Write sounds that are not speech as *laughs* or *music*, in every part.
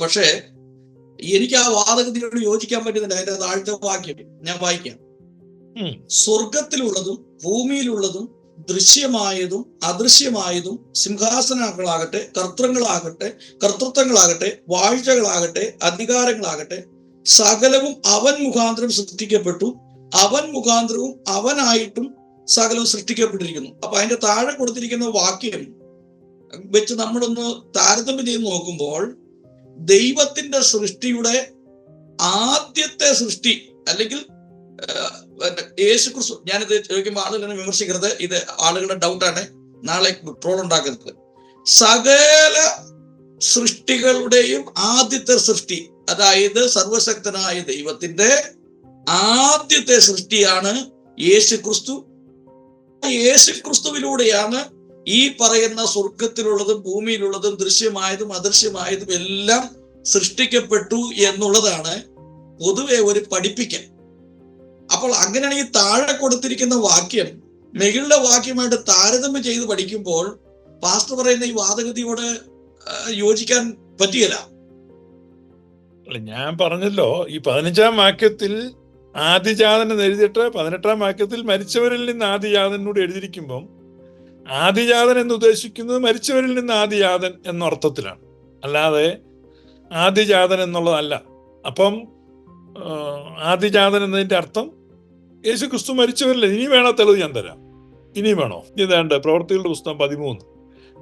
പക്ഷേ എനിക്ക് ആ വാദഗതിയോട് യോജിക്കാൻ പറ്റുന്നില്ല. അതിന്റെ താഴ്ത്ത വാക്യം ഞാൻ വായിക്കാം. സ്വർഗത്തിലുള്ളതും ഭൂമിയിലുള്ളതും ദൃശ്യമായതും അദൃശ്യമായതും സിംഹാസനങ്ങളാകട്ടെ കർത്തൃങ്ങളാകട്ടെ കർത്തൃത്വങ്ങളാകട്ടെ വാഴ്ചകളാകട്ടെ അധികാരങ്ങളാകട്ടെ സകലവും അവൻ മുഖാന്തരം സൃഷ്ടിക്കപ്പെട്ടു. അവൻ മുഖാന്തരവും അവനായിട്ടും സകലവും സൃഷ്ടിക്കപ്പെട്ടിരിക്കുന്നു. അപ്പൊ അതിന്റെ താഴെ കൊടുത്തിരിക്കുന്ന വാക്യം വെച്ച് നമ്മളൊന്ന് താരതമ്യം ചെയ്ത് നോക്കുമ്പോൾ ദൈവത്തിന്റെ സൃഷ്ടിയുടെ ആദ്യത്തെ സൃഷ്ടി അല്ലെങ്കിൽ യേശു ക്രിസ്തു ഞാനിത് ചോദിക്കുമ്പോൾ ആളുകൾ വിമർശിക്കരുത്. ഇത് ആളുകളുടെ ഡൗട്ടാണ് നാളെ ട്രോൾ ഉണ്ടാക്കരുത്. സകല സൃഷ്ടികളുടെയും ആദ്യത്തെ സൃഷ്ടി അതായത് സർവശക്തനായ ദൈവത്തിന്റെ ആദ്യത്തെ സൃഷ്ടിയാണ് യേശു ക്രിസ്തു യേശു ക്രിസ്തുവിലൂടെയാണ് ഈ പറയുന്ന സ്വർഗത്തിലുള്ളതും ഭൂമിയിലുള്ളതും ദൃശ്യമായതും അദൃശ്യമായതും എല്ലാം സൃഷ്ടിക്കപ്പെട്ടു എന്നുള്ളതാണ് പൊതുവെ ഒരു പഠിപ്പിക്കൽ. അപ്പോൾ അങ്ങനെയാണെങ്കിൽ താഴെ കൊടുത്തിരിക്കുന്ന വാക്യം. മെഗിളുടെ വാക്യമായിട്ട് താരതമ്യം ചെയ്ത് പഠിക്കുമ്പോൾ പാസ്റ്റർ പറയുന്ന ഈ വാദഗതിയോട് യോജിക്കാൻ പറ്റിയല്ല. ഞാൻ പറഞ്ഞല്ലോ ഈ പതിനഞ്ചാം വാക്യത്തിൽ ആദിജാതൻ എഴുതിയിട്ട് പതിനെട്ടാം വാക്യത്തിൽ മരിച്ചവരിൽ നിന്ന് ആദിജാതനോട് എഴുതിയിരിക്കുമ്പം ആദിജാതൻ എന്ന് ഉദ്ദേശിക്കുന്നത് മരിച്ചവരിൽ നിന്ന് ആദിജാതൻ എന്ന അർത്ഥത്തിലാണ്. അല്ലാതെ ആദിജാതൻ എന്നുള്ളതല്ല. അപ്പം ആദിജാതൻ എന്നതിന്റെ അർത്ഥം യേശു ക്രിസ്തു മരിച്ചവരില്ല ഇനി വേണോ തെളിവ് ഞാൻ തരാം. ഇനി വേണോ? ഇതാണ്ട് പ്രവർത്തികളുടെ പുസ്തകം പതിമൂന്ന്.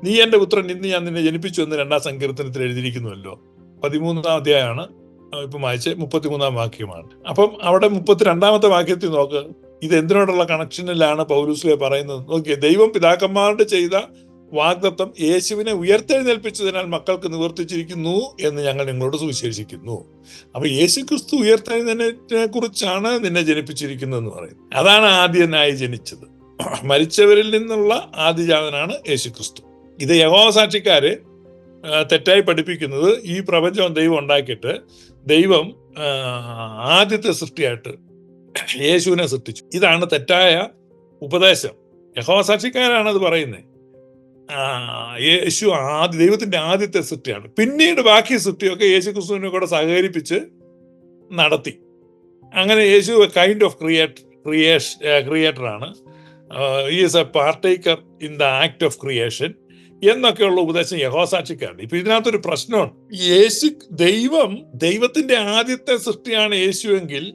നീ എന്റെ പുത്രൻ ഇന്ന് ഞാൻ നിന്നെ ജനിപ്പിച്ചു എന്ന് രണ്ടാം സങ്കീർത്തനത്തിൽ എഴുതിയിരിക്കുന്നുവല്ലോ. പതിമൂന്നാം അധ്യായമാണ്. ഇപ്പം വായിച്ച് മുപ്പത്തിമൂന്നാം വാക്യമാണ്. അപ്പം അവിടെ മുപ്പത്തിരണ്ടാമത്തെ വാക്യത്തിൽ നോക്ക്. ഇത് എന്തിനോടുള്ള കണക്ഷനിലാണ് പൗലൂസിലെ പറയുന്നത്? നോക്കിയേ ദൈവം പിതാക്കന്മാരുടെ ചെയ്ത വാഗ്ദത്തം യേശുവിനെ ഉയർത്തെഴുന്നേൽപ്പിച്ചതിനാൽ മക്കൾക്ക് നിവർത്തിച്ചിരിക്കുന്നു എന്ന് ഞങ്ങൾ നിങ്ങളോട് സുവിശേഷിക്കുന്നു. അപ്പൊ യേശു ക്രിസ്തു ഉയർത്തെഴുന്നേറ്റിനെ കുറിച്ചാണ് നിന്നെ ജനിപ്പിച്ചിരിക്കുന്നതെന്ന് പറയുന്നത്. അതാണ് ആദ്യനായി ജനിച്ചത്. *clears throat* മരിച്ചവരിൽ നിന്നുള്ള ആദിജാതനാണ് യേശു ക്രിസ്തു ഇത് യഹോസാക്ഷിക്കാര് തെറ്റായി പഠിപ്പിക്കുന്നത് ഈ പ്രപഞ്ചം ദൈവം ഉണ്ടാക്കിയിട്ട് ദൈവം ആദ്യത്തെ സൃഷ്ടിയായിട്ട് യേശുവിനെ സൃഷ്ടിച്ചു. ഇതാണ് തെറ്റായ ഉപദേശം. യഹോസാക്ഷിക്കാരാണ് അത് പറയുന്നത് യേശു ആദ്യ ദൈവത്തിന്റെ ആദ്യത്തെ സൃഷ്ടിയാണ്. പിന്നീട് ബാക്കി സൃഷ്ടിയൊക്കെ യേശു ക്രിസ്തുവിനെ കൂടെ സഹകരിപ്പിച്ച് നടത്തി. അങ്ങനെ Yeshu kind of create creation ക്രിയേറ്ററാണ് is a partaker in the act of creation എന്നൊക്കെയുള്ള ഉപദേശം യഹോസാക്ഷിക്കാരുണ്ട് ഇപ്പൊ ഇതിനകത്തൊരു പ്രശ്നമുണ്ട്. യേശു ദൈവം ദൈവത്തിന്റെ ആദ്യത്തെ സൃഷ്ടിയാണ് യേശു എങ്കിൽ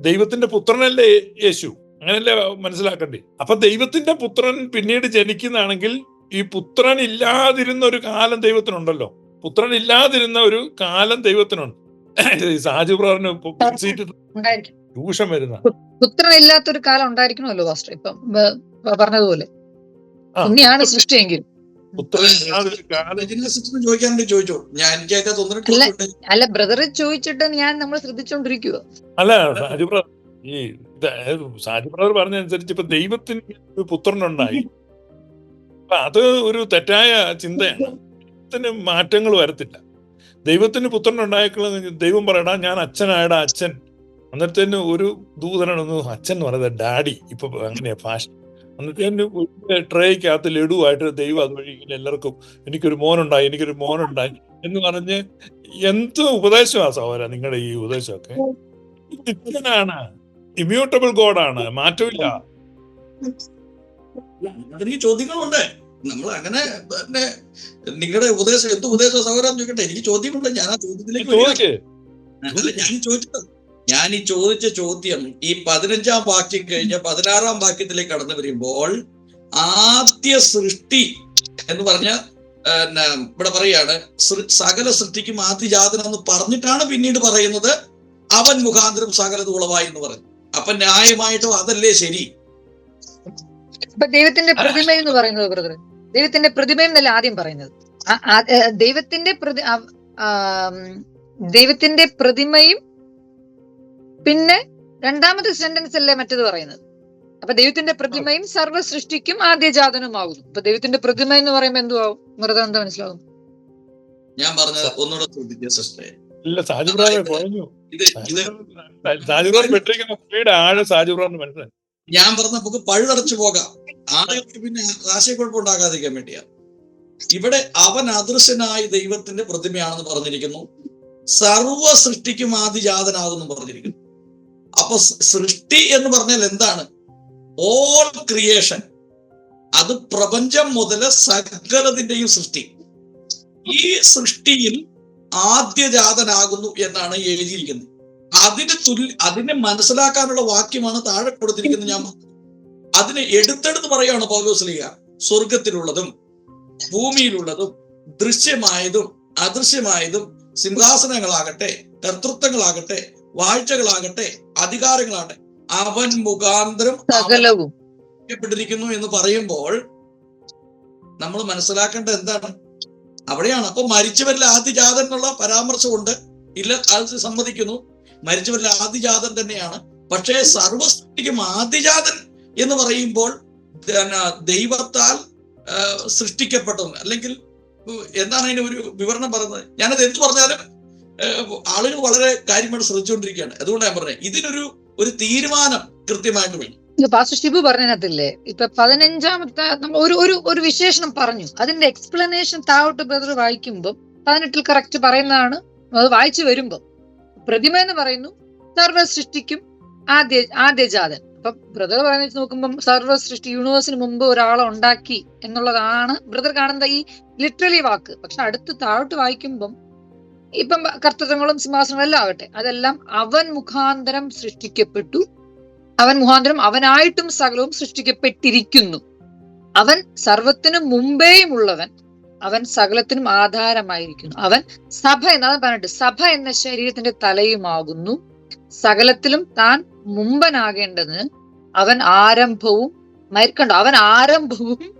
ദൈവത്തിന്റെ പുത്രനല്ലേ യേശു? അങ്ങനല്ലേ മനസ്സിലാക്കണ്ടേ? അപ്പൊ ദൈവത്തിന്റെ പുത്രൻ പിന്നീട് ജനിക്കുന്നതാണെങ്കിൽ ഈ പുത്രൻ ഇല്ലാതിരുന്ന ഒരു കാലം ദൈവത്തിനുണ്ടല്ലോ. പുത്രൻ ഇല്ലാതിരുന്ന ഒരു കാലം ദൈവത്തിനുണ്ട്. സാജു ഉണ്ടായിരിക്കും. ട്യൂഷൻ വരുന്ന. പുത്രൻ ഇല്ലാത്തൊരു കാലം ഉണ്ടായിരിക്കണമല്ലോ പാസ്റ്റർ ഇപ്പം പറഞ്ഞതുപോലെ. സൃഷ്ടിയെങ്കിലും. സൃഷ്ടിയെങ്കിൽ *laughs* അല്ല. ബ്രദർ ചോദിച്ചിട്ട് ഞാൻ നമ്മൾ ശ്രദ്ധിച്ചോണ്ടിരിക്കുക അല്ല സാജു ബ്രദർ ഈ സാജു ബ്രദർ പറഞ്ഞനുസരിച്ച് ഇപ്പൊ ദൈവത്തിന് ഒരു പുത്രനുണ്ടായി. അപ്പൊ അത് ഒരു തെറ്റായ ചിന്തയാണ്. ദൈവത്തിന് മാറ്റങ്ങൾ വരത്തില്ല. ദൈവത്തിന് പുത്രനുണ്ടായേക്കുള്ള ദൈവം പറയടാ ഞാൻ അച്ഛനായടാ അച്ഛൻ. അന്നേരത്തേന് ഒരു ദൂതനാണ് അച്ഛൻ എന്ന് പറയുന്നത് ഡാഡി. ഇപ്പൊ അങ്ങനെയാ ഫാഷൻ. ഒരു ട്രേക്കകത്ത് ലഡുവായിട്ട് ദൈവം അതുവഴി ഇങ്ങനെ എല്ലാവർക്കും എനിക്കൊരു മോനുണ്ടായി എനിക്കൊരു മോനുണ്ടായി എന്ന് പറഞ്ഞ് എന്ത് ഉപദേശമാ സഹോദര നിങ്ങളുടെ ഈ ഉപദേശമൊക്കെ. നിത്യനാണ് ഇമ്മ്യൂട്ടബിൾ ഗോഡാണ് മാറ്റമില്ല. എനിക്ക് ചോദ്യങ്ങളുണ്ട്. നമ്മൾ അങ്ങനെ പിന്നെ നിങ്ങളുടെ ഉപദേശം എന്ത് ഉപദേശം സൗകര്യം ചോദിക്കട്ടെ. എനിക്ക് ചോദ്യമുണ്ട് ഞാൻ ആ ചോദ്യത്തിലേക്ക്. ഞാൻ ചോദിച്ചത് ഞാൻ ഈ ചോദിച്ച ചോദ്യം ഈ പതിനഞ്ചാം വാക്യം കഴിഞ്ഞ പതിനാറാം വാക്യത്തിലേക്ക് കടന്നു വരുമ്പോൾ ആദ്യ സൃഷ്ടി എന്ന് പറഞ്ഞ ഇവിടെ പറയാണ് സകല സൃഷ്ടിക്കും ആദ്യജാതനം എന്ന് പറഞ്ഞിട്ടാണ് പിന്നീട് പറയുന്നത്. അവൻ മുഖാന്തരം സകലത് ഉളവായി എന്ന് പറഞ്ഞു. അപ്പൊ ന്യായമായിട്ടും അതല്ലേ ശരി? ദൈവത്തിന്റെ പ്രതിമ എന്ന് പറയുന്നത് ബ്രദർ ദൈവത്തിന്റെ പ്രതിമ എന്നല്ല ആദ്യം പറയുന്നത്. ദൈവത്തിന്റെ പ്രതി ദൈവത്തിന്റെ പ്രതിമയും പിന്നെ രണ്ടാമത്തെ സെന്റൻസ് അല്ലേ മറ്റത് പറയുന്നത്? അപ്പൊ ദൈവത്തിന്റെ പ്രതിമയും സർവ സൃഷ്ടിക്കും ആദ്യജാതനുമാകുന്നു അപ്പൊ ദൈവത്തിന്റെ പ്രതിമ എന്ന് പറയുമ്പോൾ എന്തുവാകും? മൃതം എന്താ മനസ്സിലാവും ഞാൻ പറഞ്ഞത് ഒന്നുകൂടെ ശ്രദ്ധിക്കുക സിസ്റ്ററെ. ഇല്ല സാജുബ്രാറെ പറഞ്ഞു. ഇത് ഇത് സാജുബ്രാർ പെട്ടിരിക്കുന്ന പുള്ളിയുടെ ആഴ് സാജുബ്രാറിന് മനസ്സിലായി. ഞാൻ പറഞ്ഞ നമുക്ക് പഴുതടച്ചു പോകാം. ആളുകൾക്ക് പിന്നെ ആശയക്കുഴപ്പം ഉണ്ടാകാതിരിക്കാൻ വേണ്ടിയാ. ഇവിടെ അവൻ അദൃശ്യനായ ദൈവത്തിന്റെ പ്രതിമയാണെന്ന് പറഞ്ഞിരിക്കുന്നു. സർവ സൃഷ്ടിക്കും ആദിജാതനാകുന്നു പറഞ്ഞിരിക്കുന്നു. അപ്പൊ സൃഷ്ടി എന്ന് പറഞ്ഞാൽ എന്താണ്? ഓൾ ക്രിയേഷൻ അത് പ്രപഞ്ചം മുതൽ സകലതിന്റെയും സൃഷ്ടി. ഈ സൃഷ്ടിയിൽ ആദ്യജാതനാകുന്നു എന്നാണ് എഴുതിയിരിക്കുന്നത്. അതിന് തുല്യ അതിനെ മനസ്സിലാക്കാനുള്ള വാക്യമാണ് താഴെ കൊടുത്തിരിക്കുന്നത് ഞാൻ. അതിനെ എടുത്തെടുത്ത് പറയാണ് പൗലോസ്ലിയ സ്വർഗത്തിലുള്ളതും ഭൂമിയിലുള്ളതും ദൃശ്യമായതും അദൃശ്യമായതും സിംഹാസനങ്ങളാകട്ടെ കർത്തൃത്വങ്ങളാകട്ടെ വാഴ്ചകളാകട്ടെ അധികാരങ്ങളാകട്ടെ അവൻ മുഖാന്തരം സകലവും. എന്ന് പറയുമ്പോൾ നമ്മൾ മനസ്സിലാക്കേണ്ടത് എന്താണ്? അവിടെയാണ്. അപ്പൊ മരിച്ചവരിൽ ആദ്യജാതൻ എന്നുള്ള പരാമർശമുണ്ട്. ഇല്ല അത് സമ്മതിക്കുന്നു. മരിച്ചവരിൽ ആദിജാതൻ തന്നെയാണ്. പക്ഷേ സർവസൃഷ്ടിക്കും ആദ്യജാതൻ എന്ന് പറയുമ്പോൾ ദൈവത്താൽ സൃഷ്ടിക്കപ്പെട്ടത് അല്ലെങ്കിൽ എന്താണ് അതിന് ഒരു വിവരണം പറയുന്നത്? ഞാനത് എന്ത് പറഞ്ഞാലും ആളുകൾ വളരെ കാര്യമായിട്ട് ശ്രദ്ധിച്ചുകൊണ്ടിരിക്കുകയാണ്. അതുകൊണ്ടാണ് ഞാൻ പറഞ്ഞത് ഇതിനൊരു ഒരു തീരുമാനം കൃത്യമായിട്ട് വേണം. പാസ്റ്റർ ഷിബു പറഞ്ഞതിനകത്തില്ലേ? ഇപ്പൊ പതിനഞ്ചാമത്തെ ഒരു ഒരു ഒരു വിശേഷണം പറഞ്ഞു. അതിന്റെ എക്സ്പ്ലനേഷൻ താവട്ട് ബ്രദർ വായിക്കുമ്പോൾ പതിനെട്ടിൽ കറക്റ്റ് പറയുന്നതാണ്. അത് വായിച്ചു വരുമ്പോ പ്രതിമ എന്ന് പറയുന്നു സർവ സൃഷ്ടിക്കും ആദ്യ ആദ്യജാതൻ. അപ്പൊ ബ്രദർ പറഞ്ഞു നോക്കുമ്പോൾ സർവ സൃഷ്ടി യൂണിവേഴ്സിന് മുമ്പ് ഒരാളെ ഉണ്ടാക്കി എന്നുള്ളതാണ് ബ്രദർ കാണുന്ന ഈ ലിറ്ററലി വാക്ക്. പക്ഷെ അടുത്ത് താഴോട്ട് വായിക്കുമ്പം ഇപ്പം കർത്തൃത്വങ്ങളും സിംഹാസനങ്ങളും എല്ലാം ആകട്ടെ. അതെല്ലാം അവൻ മുഖാന്തരം സൃഷ്ടിക്കപ്പെട്ടു. അവൻ മുഖാന്തരം അവനായിട്ടും സകലവും സൃഷ്ടിക്കപ്പെട്ടിരിക്കുന്നു. അവൻ സർവത്തിനും മുമ്പേയും ഉള്ളവൻ അവൻ സകലത്തിനും ആധാരമായിരിക്കുന്നു. അവൻ സഭ എന്നതാണ് പറഞ്ഞിട്ട് സഭ എന്ന ശരീരത്തിന്റെ തലയുമാകുന്നു. സകലത്തിലും താൻ മുമ്പനാകേണ്ടതിന് അവൻ ആരംഭവും മരിക്കണ്ടോ. അവൻ ആരംഭവും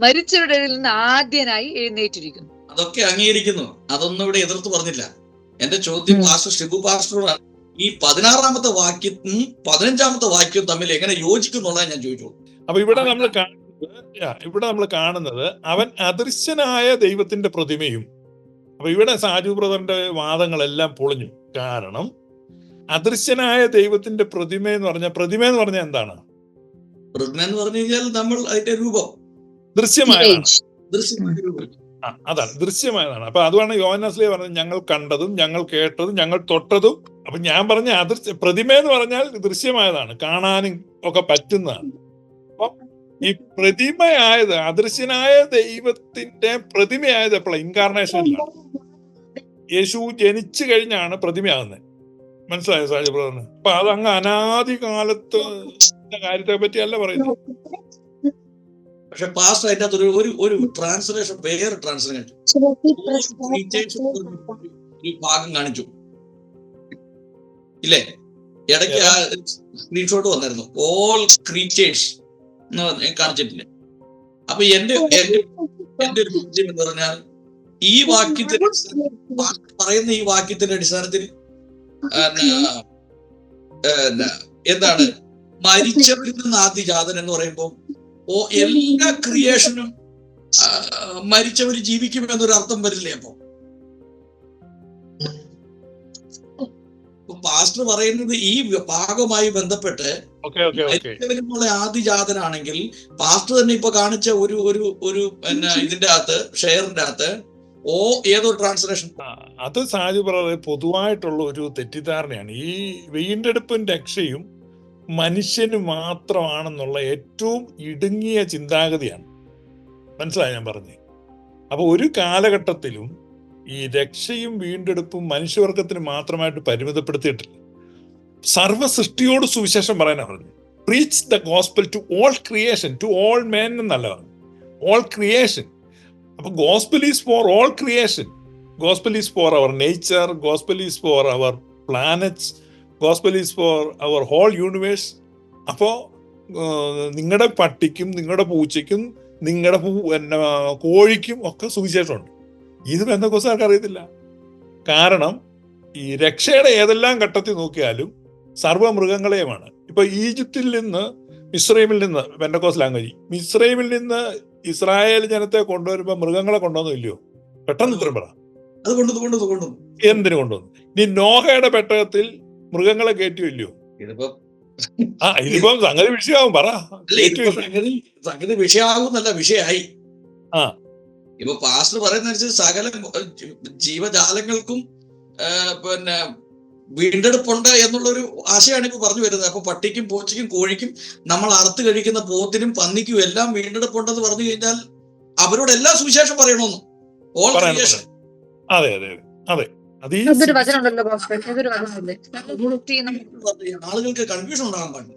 മരിച്ചവരുടെ നിന്ന് ആദ്യനായി എഴുന്നേറ്റിരിക്കുന്നു. അതൊക്കെ അംഗീകരിക്കുന്നു. അതൊന്നും ഇവിടെ എതിർത്ത് പറഞ്ഞില്ല. എന്റെ ചോദ്യം. പാസ്റ്റർ ഷിബു പാസ്റ്ററോടാണ് ഈ പതിനാറാമത്തെ വാക്യവും പതിനഞ്ചാമത്തെ വാക്യവും തമ്മിൽ എങ്ങനെ യോജിക്കുന്നുള്ളതാണ് ഞാൻ ചോദിച്ചോളൂ അപ്പൊ ഇവിടെ നമ്മൾ കാണുന്നത് യാ, ഇവിടെ നമ്മൾ കാണുന്നത് അവൻ അദൃശ്യനായ ദൈവത്തിന്റെ പ്രതിമയും അപ്പൊ ഇവിടെ സാജു ബ്രദറിന്റെ വാദങ്ങളെല്ലാം പൊളിഞ്ഞു. കാരണം അദൃശ്യനായ ദൈവത്തിന്റെ പ്രതിമ എന്ന് പറഞ്ഞ പ്രതിമ എന്ന് പറഞ്ഞ എന്താണ്? പ്രതിമ എന്ന് പറഞ്ഞു കഴിഞ്ഞാൽ നമ്മൾ അതിന്റെ രൂപം. ദൃശ്യമായ ദൃശ്യമായ രൂപം. അതാണ് ദൃശ്യമായതാണ്. അപ്പൊ അതുമാണ് യോനസ്ലി പറഞ്ഞത് ഞങ്ങൾ കണ്ടതും ഞങ്ങൾ കേട്ടതും ഞങ്ങൾ തൊട്ടതും. അപ്പൊ ഞാൻ പറഞ്ഞ അതിർച്ച പ്രതിമ എന്ന് പറഞ്ഞാൽ ദൃശ്യമായതാണ് കാണാനും ഒക്കെ പറ്റുന്നതാണ്. അപ്പം ഈ പ്രതിമയായത് അദൃശ്യനായ ദൈവത്തിന്റെ പ്രതിമയായത് എപ്പോഴാണ് ഇൻകാർണേഷനിലാണ് യേശു ജനിച്ചു കഴിഞ്ഞാണ് പ്രതിമയാകുന്നത്. മനസ്സിലായോ സാജി ബ്രദറിന് അപ്പൊ അത് അങ്ങ് അനാദി കാലത്ത് കാര്യത്തെ പറ്റിയല്ല പറയുന്നത്. പക്ഷെ പാസ്റ്റർ അതിന്റെ അകത്തൊരു ഒരു ഒരു ട്രാൻസ്ലേഷൻ വേറെ ട്രാൻസ്ലേഷൻ ഈ ഭാഗം കാണിച്ചു. ഇല്ലേ? ഇടയ്ക്ക് ആ സ്ക്രീൻഷോട്ട് വന്നായിരുന്നു. ഓൾ ക്രീച്ചേഴ്സ് എന്ന് പറഞ്ഞ കാണിച്ചിട്ടില്ലേ? അപ്പൊ എന്റെ എന്റെ എന്റെ ഒരു ചോദ്യം എന്ന് പറഞ്ഞാൽ ഈ വാക്യത്തിന് പറയുന്ന ഈ വാക്യത്തിന്റെ അടിസ്ഥാനത്തിൽ എന്താണ്? മരിച്ചവരിൽ നിന്ന് ആദ്യ ജാതൻ എന്ന് പറയുമ്പോൾ ഓ എല്ലാ ക്രിയേഷനും മരിച്ചവർ ജീവിക്കും എന്നൊരു അർത്ഥം വരില്ലേ അപ്പോ? പാസ്റ്റർ പറയുന്നത് ഈ ഭാഗവുമായി ബന്ധപ്പെട്ട് ഓക്കെ ഓക്കെ ഓക്കെ. മരിച്ചവരിലുള്ള ആദിജാതനാണെങ്കിൽ പാസ്റ്റർ തന്നെ ഇപ്പൊ കാണിച്ച ഒരു ഒരു ഒരു പിന്നെ ഇതിന്റെ അകത്ത് ഷെയറിന്റെ അകത്ത് ഓ ഏതോ ട്രാൻസ്ലേഷൻ അത് സാജു പറ പൊതുവായിട്ടുള്ള ഒരു തെറ്റിദ്ധാരണയാണ്. ഈ വീണ്ടെടുപ്പും രക്ഷയും മനുഷ്യന് മാത്രമാണെന്നുള്ള ഏറ്റവും ഇടുങ്ങിയ ചിന്താഗതിയാണ്. മനസ്സിലായി ഞാൻ പറഞ്ഞേ അപ്പോൾ ഒരു കാലഘട്ടത്തിലും ഈ രക്ഷയും വീണ്ടെടുപ്പും മനുഷ്യവർഗത്തിന് മാത്രമായിട്ട് പരിമിതപ്പെടുത്തിയിട്ടില്ല. സർവ സൃഷ്ടിയോട് സുവിശേഷം പറയാനാണ് പറഞ്ഞു preach the gospel to all creation to all men എന്നല്ല പറഞ്ഞു ഓൾ ക്രിയേഷൻ അപ്പൊ gospel is for all creation gospel is for our nature gospel is for our planets gospel is for our whole universe അപ്പോൾ നിങ്ങളുടെ പട്ടിക്കും നിങ്ങളുടെ പൂച്ചയ്ക്കും നിങ്ങളുടെ പൂ എന്നെ കോഴിക്കും ഒക്കെ സുവിശേഷമുണ്ട്. ഇത് ബന്ധക്കോസുകാർക്ക് അറിയത്തില്ല? കാരണം ഈ രക്ഷയുടെ ഏതെല്ലാം ഘട്ടത്തിൽ നോക്കിയാലും സർവ മൃഗങ്ങളെയുമാണ് ഇപ്പൊ ഈജിപ്തിൽ നിന്ന് മിസ്രൈമിൽ നിന്ന് പെൻഡക്കോസ് ലാംഗ്വേജ്. മിസ്രൈമിൽ നിന്ന് ഇസ്രായേൽ ജനത്തെ കൊണ്ടുവരുമ്പോ മൃഗങ്ങളെ കൊണ്ടുവന്നു ഇല്ലയോ? പെട്ടെന്ന് ഉത്തരം പറ. എന്തിനു കൊണ്ടുവന്നു? ഇനി നോഹയുടെ പെട്ടകത്തിൽ മൃഗങ്ങളെ കയറ്റിയോ ഇല്ലയോ ഇതിപ്പോ ആ ഇതിപ്പം സംഗതി വിഷയമാവും പറ? സംഗതി സംഗതി വിഷയമാകുന്നല്ല വിഷയമായി. ആ. ഇപ്പൊ പാസ്റ്റർ പറയുന്നതനുസരിച്ച് സകല ജീവജാലങ്ങൾക്കും പിന്നെ വീണ്ടെടുപ്പുണ്ട് എന്നുള്ളൊരു ആശയമാണ് ഇപ്പൊ പറഞ്ഞു വരുന്നത്. അപ്പൊ പട്ടിക്കും പൂച്ചയ്ക്കും കോഴിക്കും നമ്മൾ അറുത്ത് കഴിക്കുന്ന പോത്തിനും പന്നിക്കും എല്ലാം വീണ്ടെടുപ്പുണ്ടെന്ന് പറഞ്ഞു കഴിഞ്ഞാൽ അവരോട് എല്ലാ സുവിശേഷം പറയണമെന്ന്. ഓൾ ക്രിയേഷൻ അതെ അതെ അതെ. അതെ ആളുകൾക്ക് കൺഫ്യൂഷൻ ഉണ്ടാകാൻ പാടില്ല.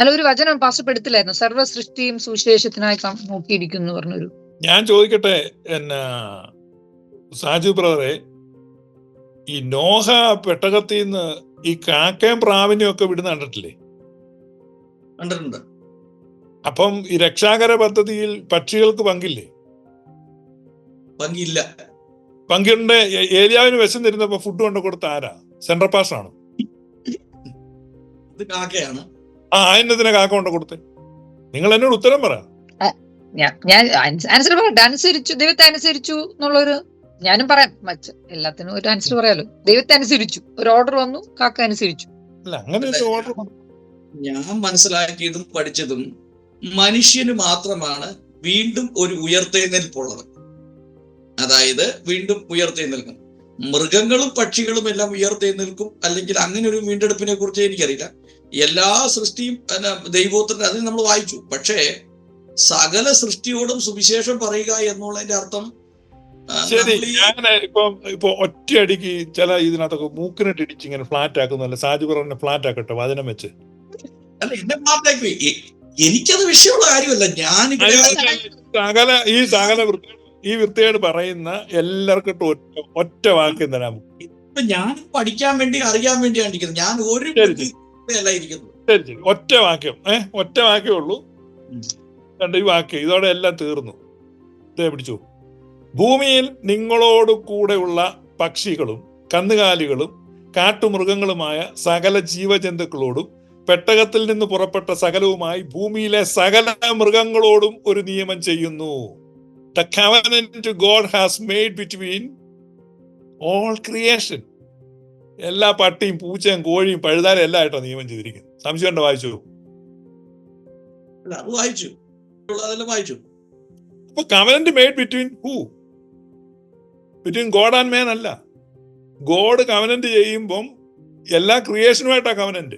അല്ല ഒരു വചനം പാസ്റ്റർ സർവ സൃഷ്ടിയും സുവിശേഷത്തിനായി നോക്കിയിരിക്കുന്നു പറഞ്ഞൊരു. ഞാൻ ചോദിക്കട്ടെ എന്നാ സാജു ബ്രദറെ ഈ നോഹ പെട്ടകത്തിൽ നിന്ന് ഈ കാക്കയും പ്രാവിനെയും ഒക്കെ വിടുന്ന കണ്ടിട്ടില്ലേ? കണ്ടിട്ടുണ്ട്. അപ്പം ഈ രക്ഷാകര പദ്ധതിയിൽ പക്ഷികൾക്ക് പങ്കില്ലേ? ഭംഗിയില്ല പങ്കിന്റെ ഏരിയാവിന് വിശന്നിരുന്നപ്പോ ഫുഡ് കൊണ്ട് കൊടുത്ത ആരാ? സെൻട്രൽ പാസ് ആണ്? ഇത് കാക്കയാണ്. ആ അതിനെതിനെ കാക്ക കൊണ്ട് കൊടുത്തേ? നിങ്ങൾ എന്നോട് ഉത്തരം പറ. ഞാൻ ഞാൻ ആൻസർ പറയട്ടെ അനുസരിച്ചു ദൈവത്തെ അനുസരിച്ചു എന്നുള്ളൊരു ഞാനും പറയാം. മച്ച എല്ലാത്തിനും ഒരു ആൻസർ പറയാലോ. ദൈവത്തെ അനുസരിച്ചു. ഒരു ഓർഡർ വന്നു കാക്ക അനുസരിച്ചു. അല്ല അങ്ങനെ ഒരു ഓർഡർ ഞാൻ മനസ്സിലാക്കിയതും പഠിച്ചതും മനുഷ്യന് മാത്രമാണ് വീണ്ടും ഒരു ഉയർത്തെഴുന്നേൽപ്പുള്ളത്. അതായത് വീണ്ടും ഉയർത്തി നിൽക്കും. മൃഗങ്ങളും പക്ഷികളും എല്ലാം ഉയർത്തി നിൽക്കും. അല്ലെങ്കിൽ അങ്ങനെ ഒരു വീണ്ടെടുപ്പിനെ കുറിച്ച് എനിക്കറിയില്ല. എല്ലാ സൃഷ്ടിയും ദൈവോത്തരൻ അതിന് നമ്മൾ വായിച്ചു. പക്ഷേ സകല സൃഷ്ടിയോടും സുവിശേഷം പറയുക എന്നുള്ളതിന്റെ അർത്ഥം ശരി ഞാൻ ഇപ്പൊ ഇപ്പൊ ഒറ്റയടിക്ക് ചില ഇതിനകത്തൊക്കെ മൂക്കിനിട്ട് ഇടിച്ച് ഇങ്ങനെ ഫ്ലാറ്റ് ആക്കുന്നല്ല സാജു പറഞ്ഞ ഫ്ലാറ്റ് ആക്കട്ടെ വചനം വെച്ച്. അല്ല എന്നെ ഫ്ലാറ്റ് ആക്കി. എനിക്കത് വിഷയമുള്ള കാര്യമല്ല. ഞാൻ സകല ഈ സകല വൃത്തി ഈ വൃത്തിയോട് പറയുന്ന എല്ലാവർക്കും ഒറ്റ ഒറ്റ വാക്ക് ഇന്ന് ഇപ്പൊ ഞാൻ പഠിക്കാൻ വേണ്ടി അറിയാൻ വേണ്ടിയാണ് ഇരിക്കുന്നത്. ഞാൻ ഒരു ഇരിക്കുന്നത്. ഒറ്റ വാക്യം. ഏഹ് ഒറ്റ വാക്യേ ഉള്ളൂ. രണ്ട് ഈ വാക്യം ഇതോടെ എല്ലാം തീർന്നു. ഇതേ പിടിച്ചു. ഭൂമിയിൽ നിങ്ങളോട് കൂടെയുള്ള പക്ഷികളും കന്നുകാലികളും കാട്ടുമൃഗങ്ങളുമായ സകല ജീവജന്തുക്കളോടും പെട്ടകത്തിൽ നിന്ന് പുറപ്പെട്ട സകലവുമായി ഭൂമിയിലെ സകല മൃഗങ്ങളോടും ഒരു നിയമം ചെയ്യുന്നു. The covenant God has made between all creation എല്ലാ പട്ടിയും പൂച്ചയും കോഴിയും പഴുതാരും എല്ലാം ആയിട്ടോ നിയമം ചെയ്തിരിക്കുന്നത്. സംശയം ഉണ്ടോ വായിച്ചു. വായിച്ചു വായിച്ചു. അപ്പൊ covenant made between who between God and men അല്ല. ഗോഡ് കവനന്റ് ചെയ്യുമ്പം എല്ലാ ക്രിയേഷനുമായിട്ടാ കവനന്റ്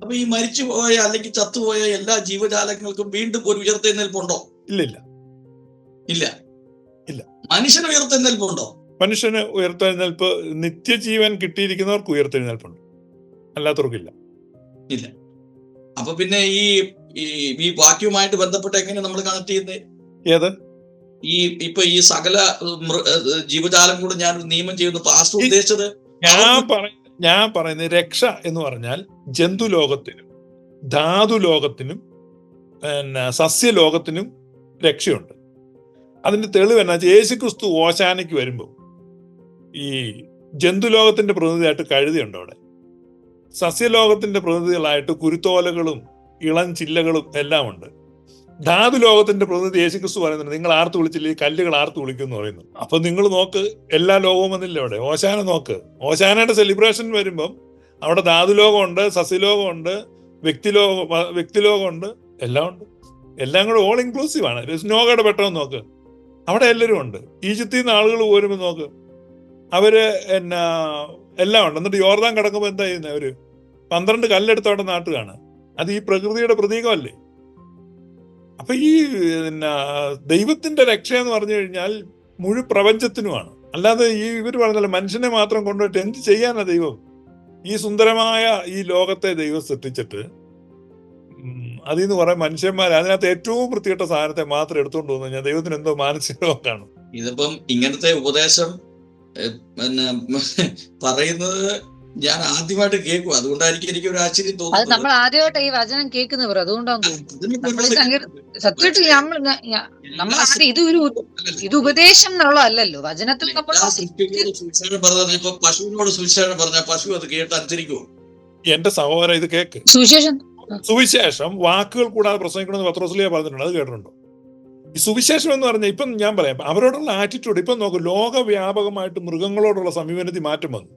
അപ്പൊ ഈ മരിച്ചു പോയ അല്ലെങ്കിൽ ചത്തുപോയ എല്ലാ ജീവജാലങ്ങൾക്കും വീണ്ടും ഒരു ഉയർത്തെഴുന്നേൽപ്പുണ്ടോ ഇല്ല ഇല്ല. ഇല്ല. മനുഷ്യന് ഉയർത്തെഴുന്നേൽപ്പുണ്ടോ? മനുഷ്യന് ഉയർത്തെഴുന്നേൽപ്പ് നിത്യജീവൻ കിട്ടിയിരിക്കുന്നവർക്ക് ഉയർത്തെഴുന്നേൽപ്പുണ്ട്. അല്ലാത്തവർക്കില്ല. ഇല്ല. അപ്പൊ പിന്നെ ഈ ഈ ഈ വാക്യവുമായിട്ട് ബന്ധപ്പെട്ട് എങ്ങനെ നമ്മൾ കണക്ട് ചെയ്യുന്നത് ഏത്? ഈ ഇപ്പൊ ഈ സകല ജീവജാലം കൂടെ ഞാൻ നിയമം ചെയ്യുന്നു. പാസ്റ്റർ ഉദ്ദേശിച്ചത്? ഞാൻ ഞാൻ പറയുന്നത് രക്ഷ എന്ന് പറഞ്ഞാൽ ജന്തുലോകത്തിനും ധാതുലോകത്തിനും പിന്നെ സസ്യലോകത്തിനും രക്ഷയുണ്ട്. അതിന്റെ തെളിവ് എന്നാ യേശു ക്രിസ്തു ഓശാനയ്ക്ക് വരുമ്പോൾ ഈ ജന്തുലോകത്തിന്റെ പ്രതിനിധിയായിട്ട് കഴുതിയുണ്ട് അവിടെ. സസ്യലോകത്തിന്റെ പ്രതിനിധികളായിട്ട് കുരുത്തോലകളും ഇളം ചില്ലകളും എല്ലാം ഉണ്ട് ധാതു ലോകത്തിന്റെ പ്രതിനിധി യേശു ക്രിസ്തു പറയുന്നുണ്ട് നിങ്ങൾ ആർത്ത് വിളിച്ചില്ല ഈ കല്ലുകൾ ആർത്ത് വിളിക്കും എന്ന് പറയുന്നു. അപ്പൊ നിങ്ങൾ നോക്ക് എല്ലാ ലോകവും വന്നില്ല അവിടെ. ഓശാന നോക്ക്. ഓശാനയുടെ സെലിബ്രേഷൻ വരുമ്പം അവിടെ ധാതു ലോകമുണ്ട് സസ്യലോകമുണ്ട് വ്യക്തിലോകം വ്യക്തിലോകമുണ്ട് എല്ലാം ഉണ്ട് എല്ലാം കൂടെ ഓൾ ഇൻക്ലൂസീവ് ആണ്. പെട്ടെന്ന് നോക്ക്. അവിടെ എല്ലാവരും ഉണ്ട്. ഈജിപ്തിൽ നിന്ന് ആളുകൾ പോരുമ്പോൾ നോക്ക്. അവർ എന്നാ എല്ലാം ഉണ്ട്. എന്നിട്ട് യോർദാൻ കിടക്കുമ്പോൾ എന്താ ചെയ്യുന്നത് അവർ? പന്ത്രണ്ട് കല്ലെടുത്ത് അവിടെ നാട്ടുകയാണ് അത് ഈ പ്രകൃതിയുടെ പ്രതീകമല്ലേ? അപ്പൊ ഈ പിന്നെ ദൈവത്തിന്റെ രക്ഷ എന്ന് പറഞ്ഞു കഴിഞ്ഞാൽ മുഴു പ്രപഞ്ചത്തിനുമാണ്. അല്ലാതെ ഈ ഇവർ പറഞ്ഞല്ലോ മനുഷ്യനെ മാത്രം കൊണ്ടുപോയിട്ട് എന്ത് ചെയ്യാനാ ദൈവം? ഈ സുന്ദരമായ ഈ ലോകത്തെ ദൈവം സൃഷ്ടിച്ചിട്ട് അതിൽ നിന്ന് കുറെ മനുഷ്യന്മാർ അതിനകത്ത് ഏറ്റവും വൃത്തികെട്ട സാധനത്തെ മാത്രം എടുത്തുകൊണ്ട് പോകുന്നത് ഞാൻ ദൈവത്തിന് എന്തോ മാനസിക കാണും. ഇതിപ്പം ഇങ്ങനത്തെ ഉപദേശം പിന്നെ പറയുന്നത് ഞാൻ ആദ്യമായിട്ട് കേൾക്കും. അതുകൊണ്ടായിരിക്കും എനിക്ക് ഒരു ആശ്ചര്യം അത് തോന്നുന്നത് നമ്മൾ ആദ്യമായിട്ട് ഈ വചനം കേൾക്കുന്നവർ അതുകൊണ്ടാണ് സത്യമായിട്ട് നമ്മൾ നമ്മൾ ആദ്യം ഇത് ഒരു ഇത് ഉപദേശം എന്നുള്ളതല്ലല്ലോ. വചനത്തിൽ നമ്മൾ സുവിശേഷം പറഞ്ഞത് ഇപ്പൊ പശുവിനോട് സുവിശേഷം പറഞ്ഞ പശു അത് കേട്ട് അനുസരിക്കുമോ എന്റെ സഹോദരൻ ഇത് കേക്ക്. സുവിശേഷം സുവിശേഷം വാക്കുകൾ കൂടാതെ പ്രസംഗിക്കണമെന്ന് പത്രോസ്ലിയ പറഞ്ഞിട്ടുണ്ട് അത് കേട്ടിട്ടുണ്ടോ? ഈ സുവിശേഷം എന്ന് പറഞ്ഞാൽ ഇപ്പം ഞാൻ പറയാം അവരോടുള്ള ആറ്റിറ്റ്യൂഡ് ഇപ്പം നോക്ക് ലോകവ്യാപകമായിട്ട് മൃഗങ്ങളോടുള്ള സമീപനത്തിൽ മാറ്റം വന്നു.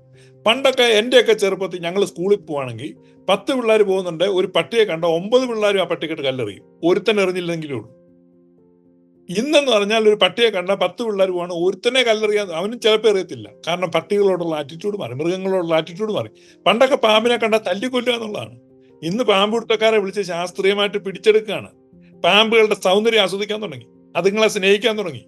പണ്ടൊക്കെ എന്റെയൊക്കെ ചെറുപ്പത്തിൽ ഞങ്ങൾ സ്കൂളിൽ പോവാണെങ്കിൽ പത്ത് പിള്ളേർ പോകുന്നുണ്ട് ഒരു പട്ടിയെ കണ്ട ഒമ്പത് പിള്ളേരും ആ പട്ടിക്കിട്ട് കല്ലെറിയും. ഒരുത്തൻ എറിഞ്ഞില്ലെങ്കിലും ഉള്ളൂ. ഇന്നെന്ന് പറഞ്ഞാൽ ഒരു പട്ടിയെ കണ്ട പത്ത് പിള്ളേർ പോകണം ഒരുത്തനെ കല്ലെറിയാൻ അവനും ചിലപ്പോൾ എറിയത്തില്ല. കാരണം പട്ടികളോടുള്ള ആറ്റിറ്റ്യൂഡ് മാറി മൃഗങ്ങളോടുള്ള ആറ്റിറ്റ്യൂഡ് മാറി. പണ്ടൊക്കെ പാമ്പിനെ കണ്ട തല്ലിക്കൊല്ലുക എന്നുള്ളതാണ്. ഇന്ന് പാമ്പ് പിടുത്തക്കാരെ വിളിച്ച് ശാസ്ത്രീയമായിട്ട് പിടിച്ചെടുക്കുകയാണ്. പാമ്പുകളുടെ സൗന്ദര്യം ആസ്വദിക്കാൻ തുടങ്ങി. അതുങ്ങളെ സ്നേഹിക്കാൻ തുടങ്ങി.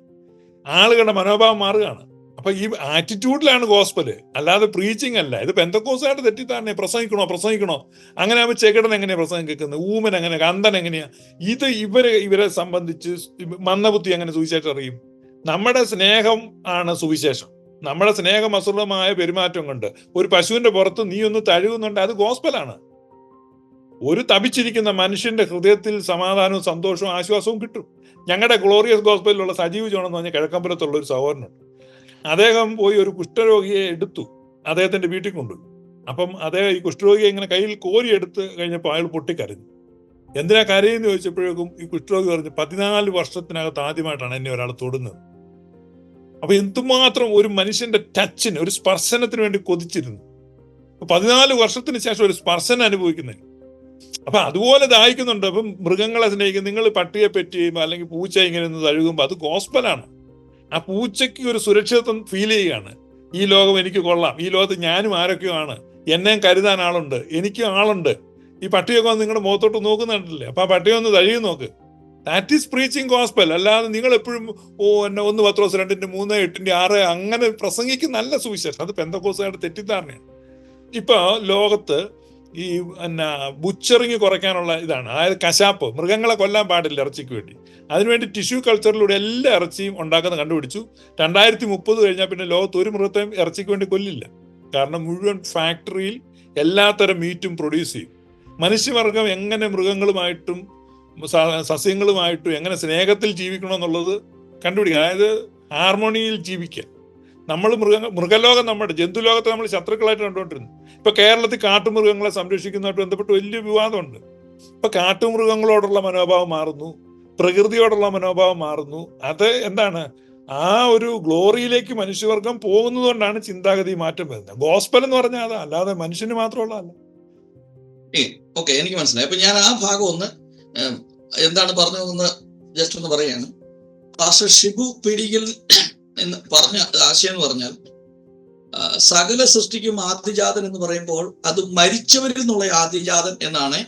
ആളുകളുടെ മനോഭാവം മാറുകയാണ്. അപ്പൊ ഈ ആറ്റിറ്റ്യൂഡിലാണ് ഗോസ്പൽ അല്ലാതെ പ്രീച്ചിങ് അല്ല. ഇത് പെന്തക്കോസായിട്ട് തെറ്റിദ്ധാരണ പ്രസംഗിക്കണോ പ്രസംഗിക്കണോ? അങ്ങനെ ആവുമ്പോൾ ചെകടൻ എങ്ങനെയാ പ്രസംഗം കേൾക്കുന്നത്? ഊമൻ എങ്ങനെ കന്തൻ എങ്ങനെയാ? ഇത് ഇവരെ ഇവരെ സംബന്ധിച്ച് മന്ദബുദ്ധി എങ്ങനെ സുവിശേഷം അറിയും? നമ്മുടെ സ്നേഹം ആണ് സുവിശേഷം. നമ്മുടെ സ്നേഹം സ്നേഹമസുലമായ പെരുമാറ്റം കൊണ്ട് ഒരു പശുവിന്റെ പുറത്ത് നീ ഒന്ന് തഴുകുന്നുണ്ട്. അത് ഗോസ്പലാണ് ഒരു തപിച്ചിരിക്കുന്ന മനുഷ്യന്റെ ഹൃദയത്തിൽ സമാധാനവും സന്തോഷവും ആശ്വാസവും കിട്ടും. ഞങ്ങളുടെ ഗ്ലോറിയസ് ഗോസ്പലിലുള്ള സജീവ് ജോൺ എന്ന് പറഞ്ഞ കിഴക്കമ്പലത്തുള്ള ഒരു സഹോദരനുണ്ട്. അദ്ദേഹം പോയി ഒരു കുഷ്ഠരോഗിയെ എടുത്തു. അദ്ദേഹത്തിന്റെ വീട്ടിൽ കൊണ്ടുപോയി. അപ്പം അദ്ദേഹം ഈ കുഷ്ഠരോഗിയെ ഇങ്ങനെ കയ്യിൽ കോരി എടുത്ത് കഴിഞ്ഞപ്പോൾ അയാൾ പൊട്ടിക്കരഞ്ഞു. എന്തിനാ കരയെന്ന് ചോദിച്ചപ്പോഴേക്കും ഈ കുഷ്ഠരോഗി പറഞ്ഞു പതിനാല് വർഷത്തിനകത്ത് ആദ്യമായിട്ടാണ് എന്നെ ഒരാൾ തൊടുന്നത്. അപ്പൊ എന്തുമാത്രം ഒരു മനുഷ്യന്റെ ടച്ചിന് ഒരു സ്പർശനത്തിന് വേണ്ടി കൊതിച്ചിരുന്നു. പതിനാല് വർഷത്തിന് ശേഷം ഒരു സ്പർശനം അനുഭവിക്കുന്നത് അപ്പൊ അതുപോലെ ദാഹിക്കുന്നുണ്ട്. അപ്പം മൃഗങ്ങളെ സ്നേഹിക്കും. നിങ്ങൾ പട്ടിയെ പറ്റിയും അല്ലെങ്കിൽ പൂച്ച ഇങ്ങനെ ഒന്ന് തഴുകുമ്പോൾ അത് ഗോസ്പലാണ് ആ പൂച്ചയ്ക്ക് ഒരു സുരക്ഷിതത്വം ഫീൽ ചെയ്യുകയാണ്. ഈ ലോകം എനിക്ക് കൊള്ളാം. ഈ ലോകത്ത് ഞാനും ആരൊക്കെയോ ആണ്. എന്നെയും കരുതാൻ ആളുണ്ട്. എനിക്കും ആളുണ്ട്. ഈ പട്ടിയൊക്കെ വന്ന് നിങ്ങളുടെ മുഖത്തോട്ട് നോക്കുന്നുണ്ടല്ലേ? അപ്പൊ ആ പട്ടിയെ ഒന്ന് തഴുകി നോക്ക്. ദാറ്റ് ഈസ് പ്രീച്ചിങ് ഗോസ്പൽ അല്ലാതെ നിങ്ങൾ എപ്പോഴും ഓ എന്നെ ഒന്ന് പത്ത് ദിവസം രണ്ടിന്റെ മൂന്ന് എട്ടിന്റെ ആറ് അങ്ങനെ പ്രസംഗിക്കുന്ന നല്ല സുവിശേഷം. അത് പെന്തക്കോസുകാരുടെ തെറ്റിദ്ധാരണയാണ്. ഇപ്പൊ ലോകത്ത് ഈ എന്നാ ബുച്ചറിങ് കുറയ്ക്കാനുള്ള ഇതാണ്. അതായത് കശാപ്പ് മൃഗങ്ങളെ കൊല്ലാൻ പാടില്ല ഇറച്ചിക്ക് വേണ്ടി. അതിനുവേണ്ടി ടിഷ്യൂ കൾച്ചറിലൂടെ എല്ലാ ഇറച്ചിയും ഉണ്ടാക്കുന്ന കണ്ടുപിടിച്ചു. രണ്ടായിരത്തി മുപ്പത് കഴിഞ്ഞാൽ പിന്നെ ലോകത്ത് ഒരു മൃഗത്തെയും ഇറച്ചിക്ക് വേണ്ടി കൊല്ലില്ല. കാരണം മുഴുവൻ ഫാക്ടറിയിൽ എല്ലാത്തരം മീറ്റും പ്രൊഡ്യൂസ് ചെയ്യും. മനുഷ്യവർഗം എങ്ങനെ മൃഗങ്ങളുമായിട്ടും സസ്യങ്ങളുമായിട്ടും എങ്ങനെ സ്നേഹത്തിൽ ജീവിക്കണമെന്നുള്ളത് കണ്ടുപിടിക്കുക അതായത് ഹാർമോണിയിൽ ജീവിക്കുക നമ്മൾ മൃഗ മൃഗലോകം നമ്മുടെ ജന്തുലോകത്തെ നമ്മൾ ശത്രുക്കളായിട്ട് കണ്ടുകൊണ്ടിരുന്നു. ഇപ്പൊ കേരളത്തിൽ കാട്ടുമൃഗങ്ങളെ സംരക്ഷിക്കുന്നതായിട്ട് ബന്ധപ്പെട്ട് വലിയ വിവാദമുണ്ട്. ഇപ്പൊ കാട്ടുമൃഗങ്ങളോടുള്ള മനോഭാവം മാറുന്നു. പ്രകൃതിയോടുള്ള മനോഭാവം മാറുന്നു. അത് എന്താണ്? ആ ഒരു ഗ്ലോറിയിലേക്ക് മനുഷ്യവർഗം പോകുന്നതുകൊണ്ടാണ് ചിന്താഗതി മാറ്റം വരുന്നത്. ഗോസ്പൽ എന്ന് പറഞ്ഞാൽ അതാ അല്ലാതെ മനുഷ്യന് മാത്രമുള്ളതല്ല. ഓക്കെ എനിക്ക് മനസ്സിലായി. അപ്പൊ ഞാൻ ആ ഭാഗം ഒന്ന് എന്താണ് പറഞ്ഞതെന്ന് ജസ്റ്റ് ഒന്ന് പറയാണ് ഷിബു പിടിയിൽ എന്ന് പറഞ്ഞ ആശയം എന്ന് പറഞ്ഞാൽ സകല സൃഷ്ടിക്കും ആദ്യജാതൻ എന്ന് പറയുമ്പോൾ അത് മരിച്ചവരിൽ നിന്നുള്ള ആദ്യജാതൻ എന്നാണ്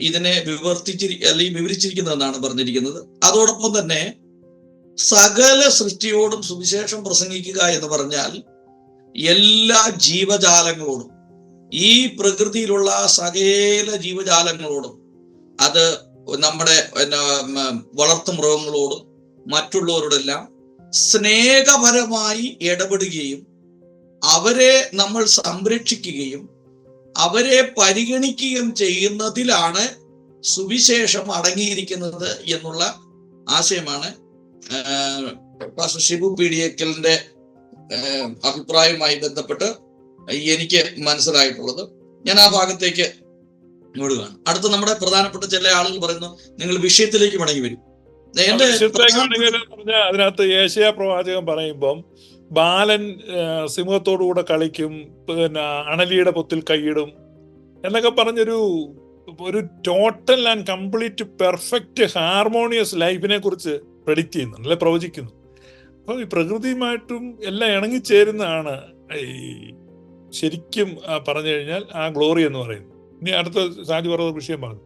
ഇതിനെ വിവർത്തിച്ചിരി അല്ലെങ്കിൽ വിവരിച്ചിരിക്കുന്നതെന്നാണ് പറഞ്ഞിരിക്കുന്നത്. അതോടൊപ്പം തന്നെ സകല സൃഷ്ടിയോടും സുവിശേഷം പ്രസംഗിക്കുക എന്ന് പറഞ്ഞാൽ എല്ലാ ജീവജാലങ്ങളോടും ഈ പ്രകൃതിയിലുള്ള സകല ജീവജാലങ്ങളോടും അത് നമ്മുടെ എന്നാ, ഉം, വളർത്തു മൃഗങ്ങളോടും മറ്റുള്ളവരോടെല്ലാം സ്നേഹപരമായി ഇടപെടുകയും അവരെ നമ്മൾ സംരക്ഷിക്കുകയും അവരെ പരിഗണിക്കുകയും ചെയ്യുന്നതിലാണ് സുവിശേഷം അടങ്ങിയിരിക്കുന്നത് എന്നുള്ള ആശയമാണ്. ഷിബു പി ഡി എക്കലിന്റെ ആഹ്, അഭിപ്രായവുമായി ബന്ധപ്പെട്ട് എനിക്ക് മനസ്സിലായിട്ടുള്ളത്. ഞാൻ ആ ഭാഗത്തേക്ക് വിടുകയാണ് അടുത്ത നമ്മുടെ പ്രധാനപ്പെട്ട ചില ആളുകൾ പറയുന്നു നിങ്ങൾ വിഷയത്തിലേക്ക് മടങ്ങി വരും. അതിനകത്ത് ഏഷ്യ പ്രവാചകൻ പറയുമ്പം ബാലൻ സിംഹത്തോടു സിംഹത്തോടുകൂടെ കളിക്കും പിന്നെ അണലിയുടെ പൊത്തിൽ കൈയിടും എന്നൊക്കെ പറഞ്ഞൊരു ഒരു total and complete perfect harmonious ലൈഫിനെ കുറിച്ച് പ്രെഡിക്റ്റ് ചെയ്യുന്നു അല്ലെ പ്രവചിക്കുന്നു. അപ്പൊ ഈ പ്രകൃതിയുമായിട്ടും എല്ലാം ഇണങ്ങിച്ചേരുന്നതാണ് ഈ ശരിക്കും പറഞ്ഞു കഴിഞ്ഞാൽ ആ ഗ്ലോറി എന്ന് പറയുന്നത്. ഇനി അടുത്ത സാജി പറഞ്ഞ വിഷയം പറഞ്ഞു.